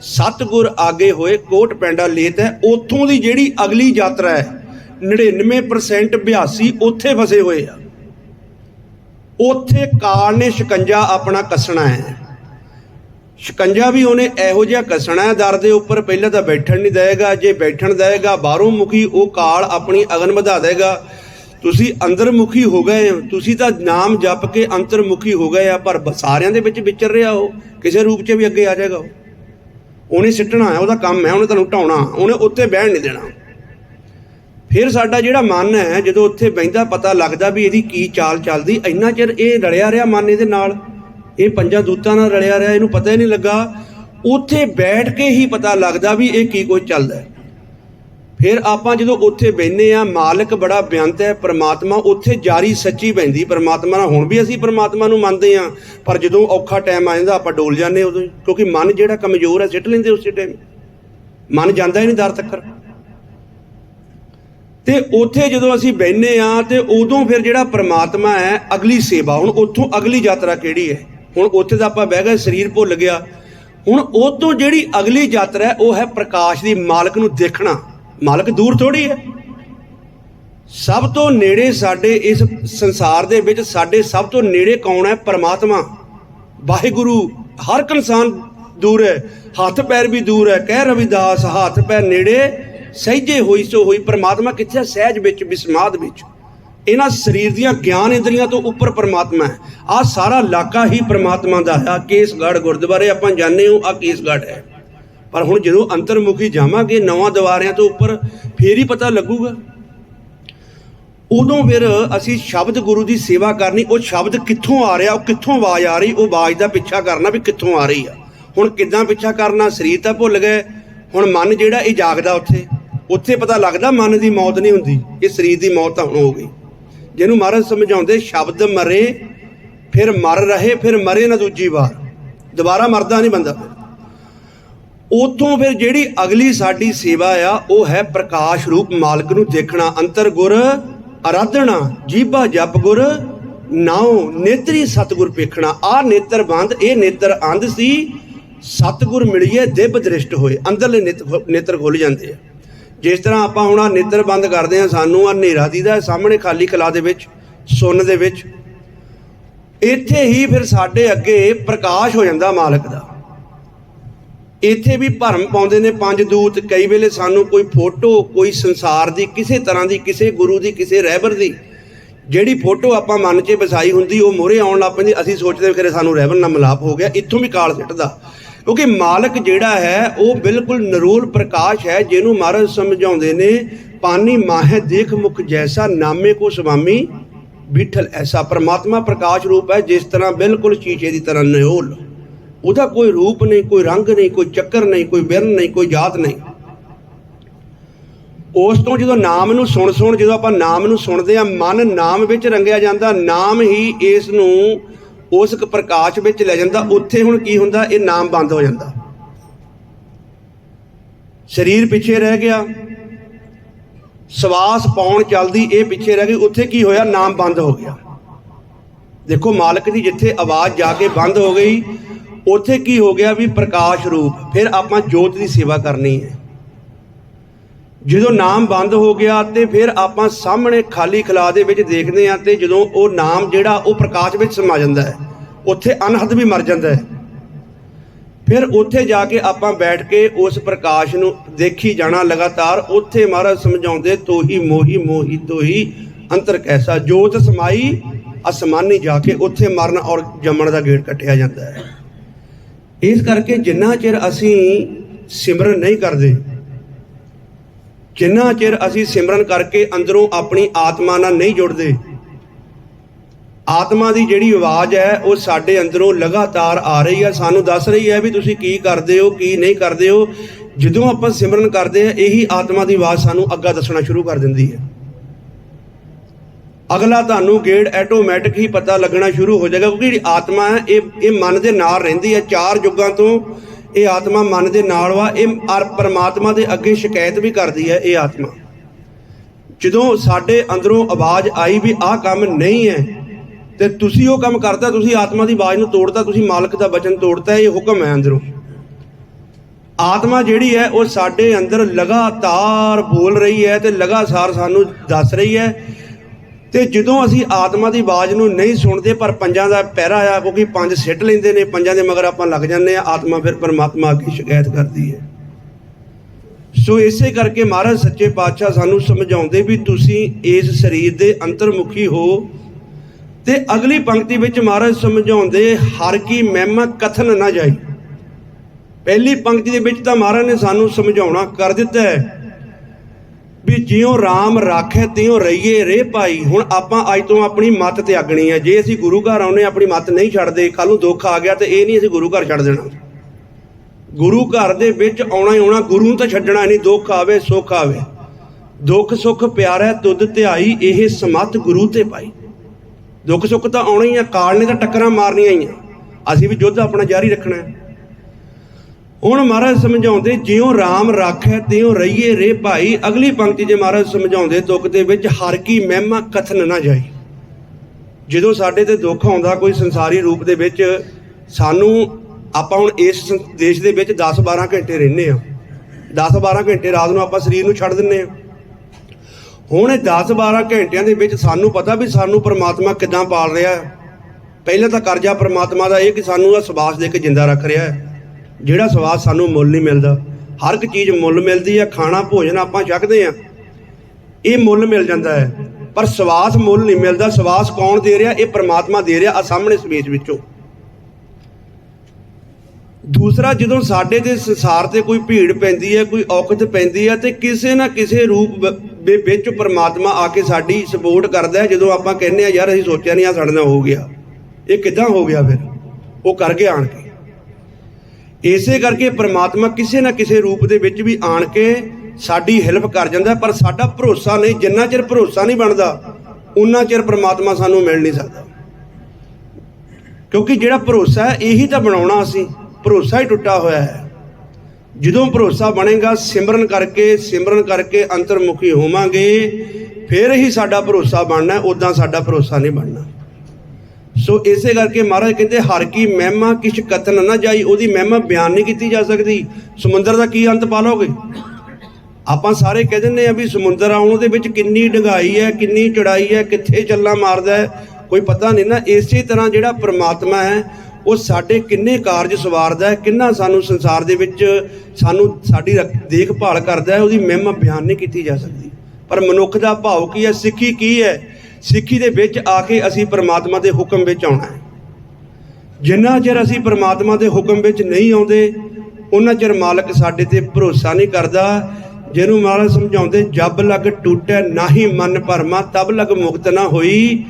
ਸਤ ਗੁਰ ਆਗੇ ਹੋਏ ਕੋਟ ਪੈਂਡਾ ਲੇਤ ਹੈ। ਉੱਥੋਂ ਦੀ ਜਿਹੜੀ ਅਗਲੀ ਯਾਤਰਾ ਹੈ 99% 82 ਉੱਥੇ ਫਸੇ ਹੋਏ ਆ। ਉੱਥੇ ਕਾਲ ਨੇ ਸ਼ਿਕੰਜਾ ਆਪਣਾ ਕੱਸਣਾ ਹੈ। ਸ਼ਿਕੰਜਾ ਵੀ ਉਹਨੇ ਇਹੋ ਜਿਹਾ ਕੱਸਣਾ ਦਰ ਦੇ ਉੱਪਰ ਪਹਿਲਾਂ ਤਾਂ ਬੈਠਣ ਨਹੀਂ ਦੇਵੇਗਾ, ਜੇ ਬੈਠਣ ਦੇਵੇਗਾ, ਬਾਹਰੋਂ ਮੁਖੀ ਉਹ ਕਾਲ ਆਪਣੀ ਅਗਨ ਵਧਾ ਦੇਗਾ ਤੁਸੀਂ ਅੰਦਰ ਮੁਖੀ ਹੋ ਗਏ ਹੋ, ਤੁਸੀਂ ਤਾਂ ਨਾਮ ਜਪ ਕੇ ਅੰਤਰਮੁਖੀ ਹੋ ਗਏ ਆ, ਪਰ ਸਾਰਿਆਂ ਦੇ ਵਿੱਚ ਵਿਚਰ ਰਿਹਾ ਉਹ, ਕਿਸੇ ਰੂਪ 'ਚ ਵੀ ਅੱਗੇ ਆ ਜਾਏਗਾ ਉਹ। ਉਹਨੇ ਸਿੱਟਣਾ ਹੈ, ਉਹਦਾ ਕੰਮ ਹੈ, ਉਹਨੇ ਤੁਹਾਨੂੰ ਢਾਉਣਾ, ਉਹਨੇ ਉੱਤੇ ਬਹਿਣ ਨਹੀਂ ਦੇਣਾ। ਫਿਰ ਸਾਡਾ ਜਿਹੜਾ ਮਨ ਹੈ, ਜਦੋਂ ਉੱਥੇ ਬੈਂਦਾ ਪਤਾ ਲੱਗਦਾ ਵੀ ਇਹਦੀ ਕੀ ਚਾਲ ਚੱਲਦੀ, ਇੰਨਾ ਚਿਰ ਇਹ ਰਲਿਆ ਰਿਹਾ ਮਨ ਇਹਦੇ ਨਾਲ। ਇਹ ਪੰਜਾਂ ਦੂਤਾਂ ਨਾਲ ਰਲਿਆ ਰਿਹਾ, ਇਹਨੂੰ ਪਤਾ ਹੀ ਨਹੀਂ ਲੱਗਾ। ਉੱਥੇ ਬੈਠ ਕੇ ਹੀ ਪਤਾ ਲੱਗਦਾ ਵੀ ਇਹ ਕੀ ਕੁਝ ਚੱਲਦਾ ਹੈ। ਫਿਰ ਆਪਾਂ ਜਦੋਂ ਉੱਥੇ ਬੈੰਨੇ ਆ ਮਾਲਕ ਬੜਾ ਬੇਅੰਤ ਹੈ, ਪ੍ਰਮਾਤਮਾ ਉੱਥੇ ਜਾਰੀ ਸੱਚੀ ਪੈਂਦੀ ਪ੍ਰਮਾਤਮਾ ਨਾਲ ਹੁਣ ਵੀ ਅਸੀਂ ਪ੍ਰਮਾਤਮਾ ਨੂੰ ਮੰਨਦੇ ਆ ਪਰ ਜਦੋਂ ਔਖਾ ਟਾਈਮ ਆ ਜਾਂਦਾ, ਆਪਾਂ ਡੋਲ ਜਾਂਦੇ ਉਦੋਂ। ਕਿਉਂਕਿ ਮਨ ਜਿਹੜਾ ਕਮਜ਼ੋਰ ਹੈ, ਸਿੱਟ ਲੈਂਦੇ ਉਸੇ ਟਾਈਮ ਮਨ ਜਾਂਦਾ ਹੀ ਨਹੀਂ ਦਰ ਤੱਕ। ਤੇ ਉੱਥੇ ਜਦੋਂ ਅਸੀਂ ਬੈੰਨੇ ਆ ਤੇ ਉਦੋਂ ਫਿਰ ਜਿਹੜਾ ਪ੍ਰਮਾਤਮਾ ਹੈ, ਅਗਲੀ ਸੇਵਾ, ਹੁਣ ਉੱਥੋਂ ਅਗਲੀ ਯਾਤਰਾ ਕਿਹੜੀ ਹੈ? ਹੁਣ ਉੱਥੇ ਤਾਂ ਆਪਾਂ ਬਹਿ ਗਏ, ਸਰੀਰ ਭੁੱਲ ਗਿਆ। ਹੁਣ ਉਹ ਤੋਂ ਜਿਹੜੀ ਅਗਲੀ ਯਾਤਰਾ ਹੈ, ਉਹ ਹੈ ਪ੍ਰਕਾਸ਼ ਦੀ ਮਾਲਕ ਨੂੰ ਦੇਖਣਾ। ਮਾਲਕ ਦੂਰ ਥੋੜੀ ਹੈ। ਸਭ ਤੋਂ ਨੇੜੇ ਸਾਡੇ ਇਸ ਸੰਸਾਰ ਦੇ ਵਿੱਚ ਸਾਡੇ ਸਭ ਤੋਂ ਨੇੜੇ ਕੌਣ ਹੈ? ਪਰਮਾਤਮਾ। ਵਾਹਿਗੁਰੂ, ਹਰ ਇਨਸਾਨ ਦੂਰ ਹੈ। ਹੱਥ ਪੈਰ ਵੀ ਦੂਰ ਹੈ। ਕਹਿ ਰਵਿਦਾਸ, ਹੱਥ ਪੈਰ ਨੇੜੇ, ਸਹਿਜੇ ਹੋਈ ਸੋ ਹੋਈ। ਪਰਮਾਤਮਾ ਕਿੱਥੇ ਸਹਿਜ ਵਿੱਚ, ਬਿਸਮਾਦ ਵਿੱਚ। ਇਹਨਾਂ ਸਰੀਰ ਦੀਆਂ ਗਿਆਨ ਇੰਦਰੀਆਂ ਤੋਂ ਉੱਪਰ ਪਰਮਾਤਮਾ ਹੈ। ਆ ਸਾਰਾ ਇਲਾਕਾ ਹੀ ਪਰਮਾਤਮਾ ਦਾ ਹੈ। ਆਹ ਕੇਸਗੜ੍ਹ ਗੁਰਦੁਆਰੇ ਆਪਾਂ ਜਾਣਦੇ ਹਾਂ ਆ ਕੇਸਗੜ੍ਹ ਹੈ। ਪਰ ਹੁਣ ਜਦੋਂ ਅੰਤਰਮੁਖੀ ਜਾਵਾਂਗੇ, ਨਵਾਂ ਦੁਆਰਿਆਂ ਤੋਂ ਉੱਪਰ ਫੇਰ ਹੀ ਪਤਾ ਲੱਗੂਗਾ। ਉਦੋਂ ਫਿਰ ਅਸੀਂ ਸ਼ਬਦ ਗੁਰੂ ਦੀ ਸੇਵਾ ਕਰਨੀ, ਉਹ ਸ਼ਬਦ ਕਿੱਥੋਂ ਆ ਰਿਹਾ, ਉਹ ਕਿੱਥੋਂ ਆਵਾਜ਼ ਆ ਰਹੀ, ਉਹ ਆਵਾਜ਼ ਦਾ ਪਿੱਛਾ ਕਰਨਾ ਵੀ ਕਿੱਥੋਂ ਆ ਰਹੀ ਆ। ਹੁਣ ਕਿੱਦਾਂ ਪਿੱਛਾ ਕਰਨਾ, ਸਰੀਰ ਤਾਂ ਭੁੱਲ ਗਏ। ਹੁਣ ਮਨ ਜਿਹੜਾ ਇਹ ਜਾਗਦਾ ਉੱਥੇ ਉੱਥੇ ਪਤਾ ਲੱਗਦਾ ਮਨ ਦੀ ਮੌਤ ਨਹੀਂ ਹੁੰਦੀ, ਇਹ ਸਰੀਰ ਦੀ ਮੌਤ ਤਾਂ ਹੁਣ ਹੋ ਗਈ। ਜਿਹਨੂੰ ਮਹਾਰਾਜ ਸਮਝਾਉਂਦੇ, ਸ਼ਬਦ ਮਰੇ, ਫਿਰ ਮਰ ਰਹੇ, ਫਿਰ ਮਰੇ ਨਾ ਦੂਜੀ ਵਾਰ। ਦੁਬਾਰਾ ਮਰਦਾ ਨਹੀਂ ਬੰਦਾ ਫਿਰ। ਫਿਰ ਜਿਹੜੀ ਅਗਲੀ ਸਾਡੀ ਸੇਵਾ ਆ, ਉਹ ਹੈ ਪ੍ਰਕਾਸ਼ ਰੂਪ ਮਾਲਕ ਨੂੰ ਦੇਖਣਾ ਅੰਤਰ ਗੁਰ ਆਰਾਧਣਾ ਜੀਭਾ ਜਪ ਗੁਰ, ਨਾਉ ਨੇਤਰੀ ਸਤਗੁਰ ਪੇਖਣਾ। ਆ ਨੇਤਰ ਬੰਦ, ਇਹ ਨੇਤਰ ਅੰਧ ਸੀ, ਸਤਗੁਰ ਮਿਲਿਏ, ਦਿਵ ਦ੍ਰਿਸ਼ਟ ਹੋਏ। ਅੰਦਰਲੇ ਨੇਤ- ਨੇਤਰ ਖੁੱਲ ਜਾਂਦੇ ਆ। ਜਿਸ ਤਰ੍ਹਾਂ ਆਪਾਂ ਹੁਣ ਆ ਨੇਤਰ ਬੰਦ ਕਰਦੇ ਆ ਸਾਨੂੰ ਆ ਹਨੇਰਾ ਦੀਦਾ ਸਾਹਮਣੇ ਖਾਲੀ ਕਲਾ ਦੇ ਵਿੱਚ, ਸੁੰਨ ਦੇ ਵਿੱਚ। ਇੱਥੇ ਹੀ ਫਿਰ ਸਾਡੇ ਅੱਗੇ ਪ੍ਰਕਾਸ਼ ਹੋ ਜਾਂਦਾ ਮਾਲਕ ਦਾ। ਇੱਥੇ ਵੀ ਭਰਮ ਪਾਉਂਦੇ ਨੇ ਪੰਜ ਦੂਤ, ਕਈ ਵੇਲੇ ਸਾਨੂੰ ਕੋਈ ਫੋਟੋ, ਕੋਈ ਸੰਸਾਰ ਦੀ, ਕਿਸੇ ਤਰ੍ਹਾਂ ਦੀ, ਕਿਸੇ ਗੁਰੂ ਦੀ, ਕਿਸੇ ਰਹਿਬਰ ਦੀ, ਜਿਹੜੀ ਫੋਟੋ ਆਪਾਂ ਮਨ 'ਚ ਵਸਾਈ ਹੁੰਦੀ, ਉਹ ਮੋਹਰੇ ਆਉਣ ਲੱਗ ਪੈਂਦੀ। ਅਸੀਂ ਸੋਚਦੇ ਵੀ ਖਰੇ ਸਾਨੂੰ ਰਹਿਬਰ ਨਾਲ ਮਿਲਾਪ ਹੋ ਗਿਆ, ਇੱਥੋਂ ਵੀ ਕਾਲ ਸਿੱਟਦਾ। ਕਿਉਂਕਿ ਮਾਲਕ ਜਿਹੜਾ ਹੈ, ਉਹ ਬਿਲਕੁਲ ਨਰੂਲ ਪ੍ਰਕਾਸ਼ ਹੈ, ਜਿਹਨੂੰ ਮਹਾਰਾਜ ਸਮਝਾਉਂਦੇ ਨੇ, ਪਾਨੀ ਮਾਹੇ ਦੇਖ ਮੁਖ ਜੈਸਾ ਨਾਮੇ ਕੋ ਸੁਆਮੀ ਵਿਠਲ ਐਸਾ। ਪਰਮਾਤਮਾ ਪ੍ਰਕਾਸ਼ ਰੂਪ ਹੈ, ਜਿਸ ਤਰ੍ਹਾਂ ਬਿਲਕੁਲ ਸ਼ੀਸ਼ੇ ਦੀ ਤਰ੍ਹਾਂ ਨਿਓਲ ਉਹਦਾ ਕੋਈ ਰੂਪ ਨਹੀਂ, ਕੋਈ ਰੰਗ ਨਹੀਂ, ਕੋਈ ਚੱਕਰ ਨਹੀਂ, ਕੋਈ ਬਿਰਨ ਨਹੀਂ, ਕੋਈ ਜਾਤ ਨਹੀਂ। ਉਸ ਤੋਂ ਜਦੋਂ ਨਾਮ ਨੂੰ ਸੁਣ ਸੁਣ, ਜਦੋਂ ਆਪਾਂ ਨਾਮ ਨੂੰ ਸੁਣਦੇ ਆ ਮਨ ਨਾਮ ਵਿੱਚ ਰੰਗਿਆ ਜਾਂਦਾ, ਨਾਮ ਹੀ ਇਸ ਨੂੰ ਉਸ ਕ ਪ੍ਰਕਾਸ਼ ਵਿੱਚ ਲੈ ਜਾਂਦਾ, ਉੱਥੇ ਹੁਣ ਕੀ ਹੁੰਦਾ? ਇਹ ਨਾਮ ਬੰਦ ਹੋ ਜਾਂਦਾ। ਸਰੀਰ ਪਿੱਛੇ ਰਹਿ ਗਿਆ। ਸਵਾਸ ਪਾਉਣ ਚੱਲਦੀ, ਇਹ ਪਿੱਛੇ ਰਹਿ ਗਈ। ਉੱਥੇ ਕੀ ਹੋਇਆ? ਨਾਮ ਬੰਦ ਹੋ ਗਿਆ। ਦੇਖੋ, ਮਾਲਕ ਦੀ ਜਿੱਥੇ ਆਵਾਜ਼ ਜਾ ਕੇ ਬੰਦ ਹੋ ਗਈ, ਉੱਥੇ ਕੀ ਹੋ ਗਿਆ ਵੀ ਪ੍ਰਕਾਸ਼ ਰੂਪ। ਫਿਰ ਆਪਾਂ ਜੋਤ ਦੀ ਸੇਵਾ ਕਰਨੀ ਹੈ। ਜਦੋਂ ਨਾਮ ਬੰਦ ਹੋ ਗਿਆ ਤੇ ਫਿਰ ਆਪਾਂ ਸਾਹਮਣੇ ਖਾਲੀ ਖਲਾ ਦੇ ਵਿੱਚ ਦੇਖਦੇ ਆ ਤੇ ਜਦੋਂ ਉਹ ਨਾਮ ਜਿਹੜਾ ਉਹ ਪ੍ਰਕਾਸ਼ ਵਿੱਚ ਸਮਾ ਜਾਂਦਾ ਹੈ, ਉੱਥੇ ਅਨਹਦ ਵੀ ਮਰ ਜਾਂਦਾ ਹੈ। ਫਿਰ ਉੱਥੇ ਜਾ ਕੇ ਆਪਾਂ ਬੈਠ ਕੇ ਉਸ ਪ੍ਰਕਾਸ਼ ਨੂੰ ਦੇਖੀ ਜਾਣਾ ਲਗਾਤਾਰ, ਉੱਥੇ ਮਹਾਰਾਜ ਸਮਝਾਉਂਦੇ, ਤੋਹੀ ਮੋਹੀ ਮੋਹੀ, ਤੋਹੀ, ਅੰਤਰ ਕੈਸਾ? ਜੋਤ ਸਮਾਈ, ਅਸਮਾਨੀ ਜਾ ਕੇ ਉੱਥੇ ਮਰਨ ਔਰ ਜੰਮਣ ਦਾ ਗੇੜ ਕੱਟਿਆ ਜਾਂਦਾ ਹੈ। ਇਸ ਕਰਕੇ ਜਿੰਨਾ ਚਿਰ ਅਸੀਂ ਸਿਮਰਨ ਨਹੀਂ ਕਰਦੇ ਜਿੰਨਾ ਚਿਰ ਅਸੀਂ ਸਿਮਰਨ ਕਰਕੇ ਅੰਦਰੋਂ ਆਪਣੀ ਆਤਮਾ ਨਾਲ ਨਹੀਂ ਜੁੜਦੇ, ਆਤਮਾ ਦੀ ਜਿਹੜੀ ਆਵਾਜ਼ ਹੈ, ਉਹ ਸਾਡੇ ਅੰਦਰੋਂ ਲਗਾਤਾਰ ਆ ਰਹੀ ਹੈ। ਸਾਨੂੰ ਦੱਸ ਰਹੀ ਹੈ ਵੀ ਤੁਸੀਂ ਕੀ ਕਰਦੇ ਹੋ, ਕੀ ਨਹੀਂ ਕਰਦੇ ਹੋ। ਜਦੋਂ ਆਪਾਂ ਸਿਮਰਨ ਕਰਦੇ ਆ ਇਹੀ ਆਤਮਾ ਦੀ ਆਵਾਜ਼ ਸਾਨੂੰ ਅੱਗਾ ਦੱਸਣਾ ਸ਼ੁਰੂ ਕਰ ਦਿੰਦੀ ਹੈ। ਅਗਲਾ ਤੁਹਾਨੂੰ ਗੇੜ ਆਟੋਮੈਟਿਕ ਹੀ ਪਤਾ ਲੱਗਣਾ ਸ਼ੁਰੂ ਹੋ ਜਾਏਗਾ, ਕਿਉਂਕਿ ਜਿਹੜੀ ਆਤਮਾ ਹੈ, ਇਹ ਇਹ ਮਨ ਦੇ ਨਾਲ ਰਹਿੰਦੀ ਹੈ। ਚਾਰ ਯੁੱਗਾਂ ਤੋਂ ਇਹ ਆਤਮਾ ਮਨ ਦੇ ਨਾਲ ਵਾ, ਇਹ ਪਰਮਾਤਮਾ ਦੇ ਅੱਗੇ ਸ਼ਿਕਾਇਤ ਵੀ ਕਰਦੀ ਹੈ ਇਹ ਆਤਮਾ। ਜਦੋਂ ਸਾਡੇ ਅੰਦਰੋਂ ਆਵਾਜ਼ ਆਈ ਵੀ ਆਹ ਕੰਮ ਨਹੀਂ ਹੈ, ਤੇ ਤੁਸੀਂ ਉਹ ਕੰਮ ਕਰਤਾ, ਤੁਸੀਂ ਆਤਮਾ ਦੀ ਆਵਾਜ਼ ਨੂੰ ਤੋੜਤਾ, ਤੁਸੀਂ ਮਾਲਕ ਦਾ ਵਚਨ ਤੋੜਤਾ, ਇਹ ਹੁਕਮ ਹੈ ਅੰਦਰੋਂ। ਆਤਮਾ ਜਿਹੜੀ ਹੈ, ਉਹ ਸਾਡੇ ਅੰਦਰ ਲਗਾਤਾਰ ਬੋਲ ਰਹੀ ਹੈ ਤੇ ਲਗਾਤਾਰ ਸਾਨੂੰ ਦੱਸ ਰਹੀ ਹੈ ਤੇ ਜਦੋਂ ਅਸੀਂ ਆਤਮਾ ਦੀ ਆਵਾਜ਼ ਨੂੰ ਨਹੀਂ ਸੁਣਦੇ, ਪਰ ਪੰਜਾਂ ਦਾ ਪਹਿਰਾ ਆ, ਕਿਉਂਕਿ ਪੰਜ ਸਿੱਟ ਲੈਂਦੇ ਨੇ, ਪੰਜਾਂ ਦੇ ਮਗਰ ਆਪਾਂ ਲੱਗ ਜਾਂਦੇ ਆ ਆਤਮਾ ਫਿਰ ਪਰਮਾਤਮਾ ਅੱਗੇ ਸ਼ਿਕਾਇਤ ਕਰਦੀ ਹੈ। ਸੋ ਇਸੇ ਕਰਕੇ ਮਹਾਰਾਜ ਸੱਚੇ ਪਾਤਸ਼ਾਹ ਸਾਨੂੰ ਸਮਝਾਉਂਦੇ ਵੀ ਤੁਸੀਂ ਇਸ ਸਰੀਰ ਦੇ ਅੰਤਰਮੁਖੀ ਹੋ। ਤੇ ਅਗਲੀ ਪੰਕਤੀ ਵਿੱਚ ਮਹਾਰਾਜ ਸਮਝਾਉਂਦੇ, ਹਰ ਕੀ ਮਹਿਮਾ ਕਥਨ ਨਾ ਜਾਈ। ਪਹਿਲੀ ਪੰਕਤੀ ਦੇ ਵਿੱਚ ਤਾਂ ਮਹਾਰਾਜ ਨੇ ਸਾਨੂੰ ਸਮਝਾਉਣਾ ਕਰ ਦਿੱਤਾ ਹੈ। ਵੀ ਜਿਉਂ RAM ਰਾਖੇ ਤਿਉਂ ਰਹੀਏ ਰੇ ਭਾਈ। ਹੁਣ ਆਪਾਂ ਅੱਜ ਤੋਂ ਆਪਣੀ ਮੱਤ ਤਿਆਗਣੀ ਹੈ। ਜੇ ਅਸੀਂ ਗੁਰੂ ਘਰ ਆਉਨੇ ਆਪਣੀ ਮੱਤ ਨਹੀਂ ਛੱਡਦੇ ਕੱਲ ਨੂੰ ਦੁੱਖ ਆ ਗਿਆ ਤੇ ਇਹ ਨਹੀਂ ਅਸੀਂ ਗੁਰੂ ਘਰ ਛੱਡ ਦੇਣਾ। ਗੁਰੂ ਘਰ ਦੇ ਵਿੱਚ ਆਉਣਾ ਹੀ ਆਉਣਾ, ਗੁਰੂ ਨੂੰ ਤਾਂ ਛੱਡਣਾ ਨਹੀਂ, ਦੁੱਖ ਆਵੇ, ਸੁੱਖ ਆਵੇ। ਦੁੱਖ, ਸੁੱਖ, ਪਿਆਰਾ ਤੁਧ ਧਿਆਈ, ਇਹ ਸਮਤ ਗੁਰੂ ਤੇ ਪਾਈ ਦੁੱਖ, ਸੁੱਖ ਤਾਂ ਆਉਣਾ ਹੀ ਆ, ਕਾਲ ਨੇ ਤਾਂ ਟੱਕਰਾਂ ਮਾਰਨੀਆਂ ਹੀ ਆ। ਅਸੀਂ ਵੀ ਯੁੱਧ ਆਪਣਾ ਜਾਰੀ ਰੱਖਣਾ ਹੈ। ਹੁਣ ਮਹਾਰਾਜ ਸਮਝਾਉਂਦੇ, ਜਿਉਂ RAM ਰਾਖੈ, ਤਿਉਂ ਰਹੀਏ ਰੇ ਭਾਈ। ਅਗਲੀ ਪੰਕਤੀ 'ਚ ਮਹਾਰਾਜ ਸਮਝਾਉਂਦੇ, ਦੁੱਖ ਦੇ ਵਿੱਚ ਹਰ ਕੀ ਮਹਿਮਾ ਕਥਨ ਨਾ ਜਾਈ। ਜਦੋਂ ਸਾਡੇ ਤੇ ਦੁੱਖ ਆਉਂਦਾ, ਕੋਈ ਸੰਸਾਰੀ ਰੂਪ ਦੇ ਵਿੱਚ ਸਾਨੂੰ ਆਪਾਂ ਹੁਣ ਇਸ ਸੰ- ਦੇਸ਼ ਦੇ ਵਿੱਚ 10-12 ਘੰਟੇ ਰਹਿੰਦੇ ਆ 10-12 ਘੰਟੇ ਰਾਤ ਨੂੰ ਆਪਾਂ ਸਰੀਰ ਨੂੰ ਛੱਡ ਦਿੰਨੇ ਆ ਹੁਣ ਇਹ 10-12 ਘੰਟਿਆਂ ਦੇ ਵਿੱਚ ਸਾਨੂੰ ਪਤਾ ਵੀ ਸਾਨੂੰ ਪ੍ਰਮਾਤਮਾ ਕਿੱਦਾਂ ਪਾਲ ਰਿਹਾ ਹੈ। ਪਹਿਲਾਂ ਤਾਂ ਕਰਜ਼ਾ ਪ੍ਰਮਾਤਮਾ ਦਾ ਇਹ ਕਿ ਸਾਨੂੰ ਆ ਸਵਾਸ ਦੇ ਕੇ ਜਿੰਦਾ ਰੱਖ ਰਿਹਾ ਹੈ। ਜਿਹੜਾ ਸਵਾਸ ਸਾਨੂੰ ਮੁੱਲ ਨਹੀਂ ਮਿਲਦਾ। ਹਰ ਇੱਕ ਚੀਜ਼ ਮੁੱਲ ਮਿਲਦੀ ਹੈ, ਖਾਣਾ, ਭੋਜਨ ਆਪਾਂ ਛਕਦੇ ਆ ਇਹ ਮੁੱਲ ਮਿਲ ਜਾਂਦਾ ਹੈ। ਪਰ ਸਵਾਸ ਮੁੱਲ ਨਹੀਂ ਮਿਲਦਾ। ਸਵਾਸ ਕੌਣ ਦੇ ਰਿਹਾ? ਇਹ ਪ੍ਰਮਾਤਮਾ ਦੇ ਰਿਹਾ ਆ ਸਾਹਮਣੇ ਸਪੇਸ ਵਿੱਚੋਂ। ਦੂਸਰਾ, ਜਦੋਂ ਸਾਡੇ ਦੇ ਸੰਸਾਰ ਤੇ ਕੋਈ ਭੀੜ ਪੈਂਦੀ ਹੈ, ਕੋਈ ਔਕਤ ਪੈਂਦੀ ਹੈ, ਤੇ ਕਿਸੇ ਨਾ ਕਿਸੇ ਰੂਪ ਦੇ ਵਿੱਚ ਪਰਮਾਤਮਾ ਆ ਕੇ ਸਾਡੀ ਸਪੋਰਟ ਕਰਦਾ ਹੈ। ਜਦੋਂ ਆਪਾਂ ਕਹਿੰਦੇ ਆ ਯਾਰ, ਅਸੀਂ ਸੋਚਿਆ ਨਹੀਂ ਆ ਸਾਡੇ ਨਾਲ ਹੋ ਗਿਆ। ਇਹ ਕਿਦਾਂ ਹੋ ਗਿਆ ਫਿਰ? ਉਹ ਕਰ ਗਿਆ ਆਣ ਕੇ। ਇਸੇ ਕਰਕੇ ਪ੍ਰਮਾਤਮਾ ਕਿਸੇ ਨਾ ਕਿਸੇ ਰੂਪ ਦੇ ਵਿੱਚ ਵੀ ਆਣ ਕੇ ਸਾਡੀ ਹੈਲਪ ਕਰ ਜਾਂਦਾ ਪਰ ਸਾਡਾ ਭਰੋਸਾ ਨਹੀਂ, ਜਿੰਨਾ ਚਿਰ ਭਰੋਸਾ ਨਹੀਂ ਬਣਦਾ, ਉਨਾ ਚਿਰ ਪ੍ਰਮਾਤਮਾ ਸਾਨੂੰ ਮਿਲ ਨਹੀਂ ਸਕਦਾ। ਕਿਉਂਕਿ ਜਿਹੜਾ ਭਰੋਸਾ ਹੈ, ਇਹੀ ਤਾਂ ਬਣਾਉਣਾ ਅਸੀਂ, ਭਰੋਸਾ ਹੀ ਟੁੱਟਾ ਹੋਇਆ ਹੈ। ਜਦੋਂ ਭਰੋਸਾ ਬਣੇਗਾ, ਸਿਮਰਨ ਕਰਕੇ ਸਿਮਰਨ ਕਰਕੇ ਅੰਤਰਮੁਖੀ ਹੋਵਾਂਗੇ, ਫਿਰ ਹੀ ਸਾਡਾ ਭਰੋਸਾ ਬਣਨਾ ਉਦਾਂ ਸਾਡਾ ਭਰੋਸਾ ਨਹੀਂ ਬਣਨਾ। ਸੋ ਇਸੇ ਕਰਕੇ ਮਹਾਰਾਜ ਕਹਿੰਦੇ, ਹਰ ਕੀ ਮਹਿਮਾ ਕਿਛ ਕਤਨ ਨਾ ਜਾਈ, ਉਹਦੀ ਮਹਿਮਾ ਬਿਆਨ ਨਹੀਂ ਕੀਤੀ ਜਾ ਸਕਦੀ। ਸਮੁੰਦਰ ਦਾ ਕੀ ਅੰਤ ਪਾ ਲਓਗੇ ਆਪਾਂ ਸਾਰੇ ਕਹਿ ਦਿੰਦੇ ਆ ਵੀ ਸਮੁੰਦਰ ਆਉਣ ਉਹਦੇ ਵਿੱਚ ਕਿੰਨੀ ਡੰਗਾਈ ਹੈ, ਕਿੰਨੀ ਚੜਾਈ ਹੈ, ਕਿੱਥੇ ਚੱਲਾਂ ਮਾਰਦਾ ਹੈ, ਕੋਈ ਪਤਾ ਨਹੀਂ ਨਾ। ਇਸੇ ਤਰ੍ਹਾਂ ਜਿਹੜਾ ਪ੍ਰਮਾਤਮਾ ਹੈ, ਉਹ ਸਾਡੇ ਕਿੰਨੇ ਕਾਰਜ ਸਵਾਰਦਾ ਹੈ, ਕਿੰਨਾ ਸਾਨੂੰ ਸੰਸਾਰ ਦੇ ਵਿੱਚ ਸਾਨੂੰ ਸਾਡੀ ਰੱਖ- ਦੇਖਭਾਲ ਕਰਦਾ ਹੈ, ਉਹਦੀ ਮਹਿਮਾ ਬਿਆਨ ਨਹੀਂ ਕੀਤੀ ਜਾ ਸਕਦੀ। ਪਰ ਮਨੁੱਖ ਦਾ ਭਾਵ ਕੀ ਹੈ, ਸਿੱਖੀ ਕੀ ਹੈ? ਸਿੱਖੀ ਦੇ ਵਿੱਚ ਆ ਕੇ ਅਸੀਂ ਪਰਮਾਤਮਾ ਦੇ ਹੁਕਮ ਵਿੱਚ ਆਉਣਾ ਹੈ। ਜਿੰਨਾ ਚਿਰ ਅਸੀਂ ਪਰਮਾਤਮਾ ਦੇ ਹੁਕਮ ਵਿੱਚ ਨਹੀਂ ਆਉਂਦੇ, ਉਹਨਾਂ ਚਿਰ ਮਾਲਕ ਸਾਡੇ ਤੇ ਭਰੋਸਾ ਨਹੀਂ ਕਰਦਾ। ਜਿਹਨੂੰ ਮਾਲਕ ਸਮਝਾਉਂਦੇ, ਜਬ ਲਗ ਟੂਟੈ ਨਾਹੀ ਮਨ ਭਰਮਾ, ਤਬ ਲਗ ਮੁਕਤ ਨਾ ਹੋਈ।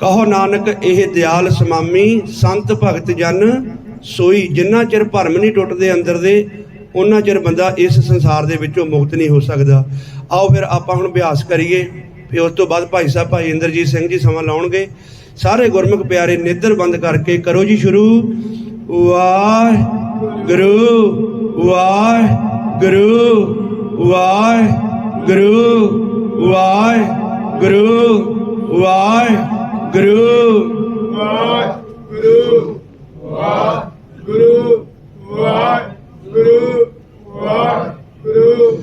ਕਹੋ ਨਾਨਕ, ਇਹ ਦਿਆਲ ਸਮਾਮੀ, ਸੰਤ ਭਗਤ ਜਨ ਸੋਈ। ਜਿੰਨਾ ਚਿਰ ਭਰਮ ਨਹੀਂ ਟੁੱਟਦੇ ਅੰਦਰ ਦੇ, ਉਹਨਾਂ ਚਿਰ ਬੰਦਾ ਇਸ ਸੰਸਾਰ ਦੇ ਵਿੱਚੋਂ ਮੁਕਤ ਨਹੀਂ ਹੋ ਸਕਦਾ। ਆਓ ਫਿਰ ਆਪਾਂ ਹੁਣ ਅਭਿਆਸ ਕਰੀਏ। ਫਿਰ ਉਸ ਤੋਂ ਬਾਅਦ ਭਾਈ ਸਾਹਿਬ, ਭਾਈ ਇੰਦਰਜੀਤ ਸਿੰਘ ਜੀ ਸਮਾਂ ਲਾਉਣਗੇ। ਸਾਰੇ ਗੁਰਮੁਖ ਪਿਆਰੇ ਨਿੱਧਰ ਬੰਦ ਕਰਕੇ ਕਰੋ ਜੀ ਸ਼ੁਰੂ। ਗੁਰੂ ਗੁਰੂ ਗੁਰੂ ਗੁਰੂ ਗੁਰੂ ਗੁਰੂ